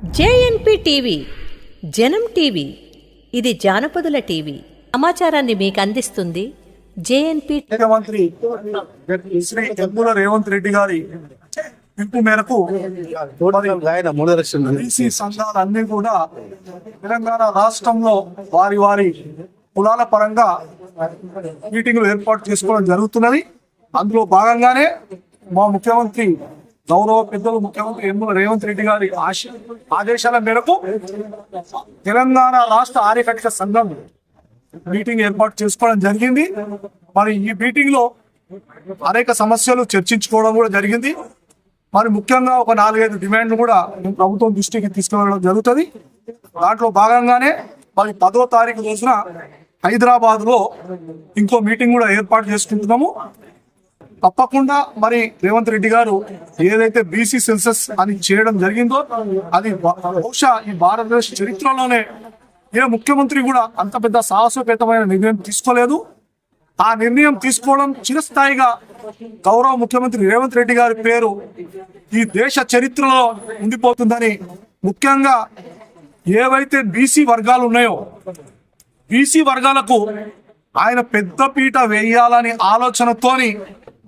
JNP TV జనం TV ఇది జానపదుల TV. సమాచారాన్ని మీకు అందిస్తుంది జేఎన్పి ముఖ్యమంత్రి శ్రీ యనమల రేవంత్ రెడ్డి గారి పిలుపు మేరకు ఆయన మూడు బీసీ సంఘాలన్నీ కూడా తెలంగాణ రాష్ట్రంలో వారి వారి కులాల పరంగా మీటింగ్లు ఏర్పాటు చేసుకోవడం జరుగుతున్నది. అందులో భాగంగానే మా ముఖ్యమంత్రి గౌరవ పెద్దలు ముఖ్యమంత్రి యనమల రేవంత్ రెడ్డి గారి ఆశ ఆదేశాల మేరకు తెలంగాణ రాష్ట్ర ఆర్యకక్ష సంఘం మీటింగ్ ఏర్పాటు చేసుకోవడం జరిగింది. మరి ఈ మీటింగ్లో అనేక సమస్యలు చర్చించుకోవడం కూడా జరిగింది. మరి ముఖ్యంగా ఒక నాలుగైదు డిమాండ్లు కూడా ప్రభుత్వం దృష్టికి తీసుకువెళ్ళడం జరుగుతుంది. దాంట్లో భాగంగానే మరి పదో తారీఖు రోజున హైదరాబాద్లో ఇంకో మీటింగ్ కూడా ఏర్పాటు చేసుకుంటున్నాము. తప్పకుండా మరి రేవంత్ రెడ్డి గారు ఏదైతే బీసీ సెన్సస్ అని చేయడం జరిగిందో అది బహుశా ఈ భారతదేశ చరిత్రలోనే ఏ ముఖ్యమంత్రి కూడా అంత పెద్ద సాహసోపేతమైన నిర్ణయం తీసుకోలేదు. ఆ నిర్ణయం తీసుకోవడం చిరస్థాయిగా గౌరవ ముఖ్యమంత్రి రేవంత్ రెడ్డి గారి పేరు ఈ దేశ చరిత్రలో ఉండిపోతుందని ముఖ్యంగా ఏవైతే బీసీ వర్గాలు ఉన్నాయో బీసీ వర్గాలకు ఆయన పెద్ద పీట వేయాలని ఆలోచనతోని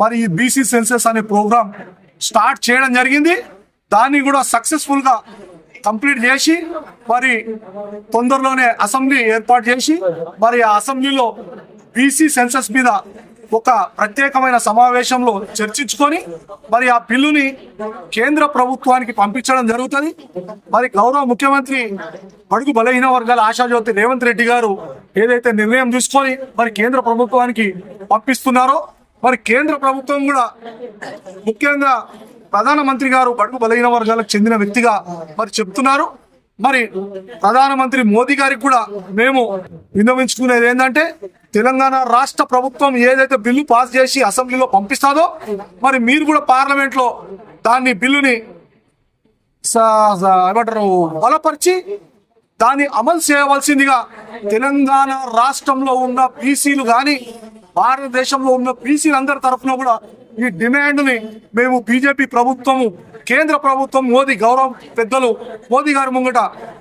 మరి ఈ బీసీ సెన్సెస్ అనే ప్రోగ్రామ్ స్టార్ట్ చేయడం జరిగింది. దాన్ని కూడా సక్సెస్ఫుల్గా కంప్లీట్ చేసి మరి తొందరలోనే అసెంబ్లీ ఏర్పాటు చేసి మరి ఆ అసెంబ్లీలో బీసీ సెన్సెస్ మీద ఒక ప్రత్యేకమైన సమావేశంలో చర్చించుకొని మరి ఆ బిల్లుని కేంద్ర ప్రభుత్వానికి పంపించడం జరుగుతుంది. మరి గౌరవ ముఖ్యమంత్రి బడుగు బలహీన వర్గాల ఆశాజ్యోతి రేవంత్ రెడ్డి గారు ఏదైతే నిర్ణయం తీసుకొని మరి కేంద్ర ప్రభుత్వానికి పంపిస్తున్నారో మరి కేంద్ర ప్రభుత్వం కూడా ముఖ్యంగా ప్రధానమంత్రి గారు బడుగు బలహీన వర్గాలకు చెందిన వ్యక్తిగా మరి చెప్తున్నారు. మరి ప్రధానమంత్రి మోదీ గారికి కూడా మేము విన్నవించుకునేది ఏంటంటే తెలంగాణ రాష్ట్ర ప్రభుత్వం ఏదైతే బిల్లు పాస్ చేసి అసెంబ్లీలో పంపిస్తాదో మరి మీరు కూడా పార్లమెంట్లో దాన్ని బిల్లుని ఏమంటారు బలపరిచి దాన్ని అమలు చేయవలసిందిగా తెలంగాణ రాష్ట్రంలో ఉన్న బీసీలు కానీ భారతదేశంలో ఉన్న బీసీలందరి తరఫున కూడా ఈ డిమాండ్ని మేము బీజేపీ ప్రభుత్వము కేంద్ర ప్రభుత్వం మోదీ గౌరవ పెద్దలు మోదీ గారి ముంగట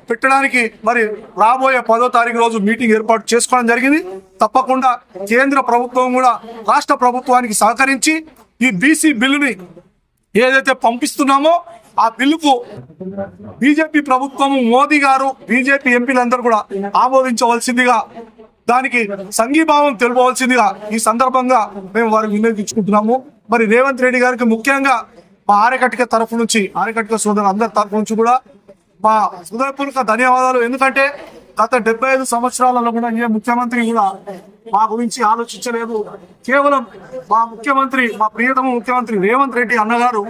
పెట్టడానికి మరి రాబోయే పదో తారీఖు రోజు మీటింగ్ ఏర్పాటు చేసుకోవడం జరిగింది. తప్పకుండా కేంద్ర ప్రభుత్వం కూడా రాష్ట్ర ప్రభుత్వానికి సహకరించి ఈ బీసీ బిల్లుని ఏదైతే పంపిస్తున్నామో ఆ బిల్లుకు బీజేపీ ప్రభుత్వం మోదీ గారు బీజేపీ ఎంపీలందరూ కూడా ఆమోదించవలసిందిగా దానికి సంఘీభావం తెలుపవలసిందిగా ఈ సందర్భంగా మేము వారికి వినియోగించుకుంటున్నాము మరి రేవంత్ రెడ్డి గారికి ముఖ్యంగా మా ఆరకటిక తరఫు నుంచి ఆరకటిక సోదరులు అందరి తరఫు నుంచి కూడా మా హృదయపూర్వక ధన్యవాదాలు. ఎందుకంటే గత డెబ్బై ఐదు సంవత్సరాలలో కూడా ఏ ముఖ్యమంత్రి కూడా మా గురించి ఆలోచించలేదు. కేవలం మా ముఖ్యమంత్రి మా ప్రియతమ ముఖ్యమంత్రి రేవంత్ రెడ్డి అన్నగారు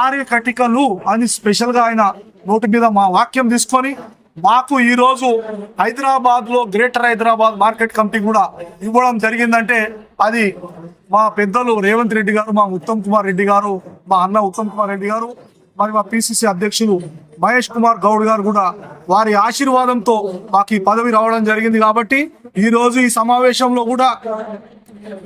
ఆర్య కటికలు అని స్పెషల్గా ఆయన నోటి మీద మా వాక్యం తీసుకొని మాకు ఈ రోజు హైదరాబాద్లో గ్రేటర్ హైదరాబాద్ మార్కెట్ కమిటీ కూడా ఇవ్వడం జరిగిందంటే అది మా పెద్దలు రేవంత్ రెడ్డి గారు మా ఉత్తమ్ కుమార్ రెడ్డి గారు మా అన్న ఉత్తమ్ కుమార్ రెడ్డి గారు మరి మా పిసిసి అధ్యక్షులు మహేష్ కుమార్ గౌడ్ గారు కూడా వారి ఆశీర్వాదంతో మాకు ఈ పదవి రావడం జరిగింది కాబట్టి ఈ రోజు ఈ సమావేశంలో కూడా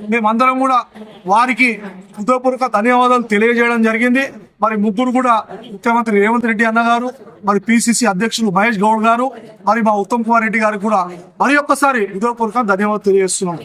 మేమందరం కూడా వారికి హృదయపూర్వక ధన్యవాదాలు తెలియజేయడం జరిగింది. మరి ముగ్గురు కూడా ముఖ్యమంత్రి రేవంత్ రెడ్డి అన్న గారు మరి పిసిసి అధ్యక్షులు మహేష్ గౌడ్ గారు మరి మా ఉత్తమ్ కుమార్ రెడ్డి గారు కూడా మరి ఒక్కసారి హృదయపూర్వక ధన్యవాదాలు తెలియజేస్తున్నాం.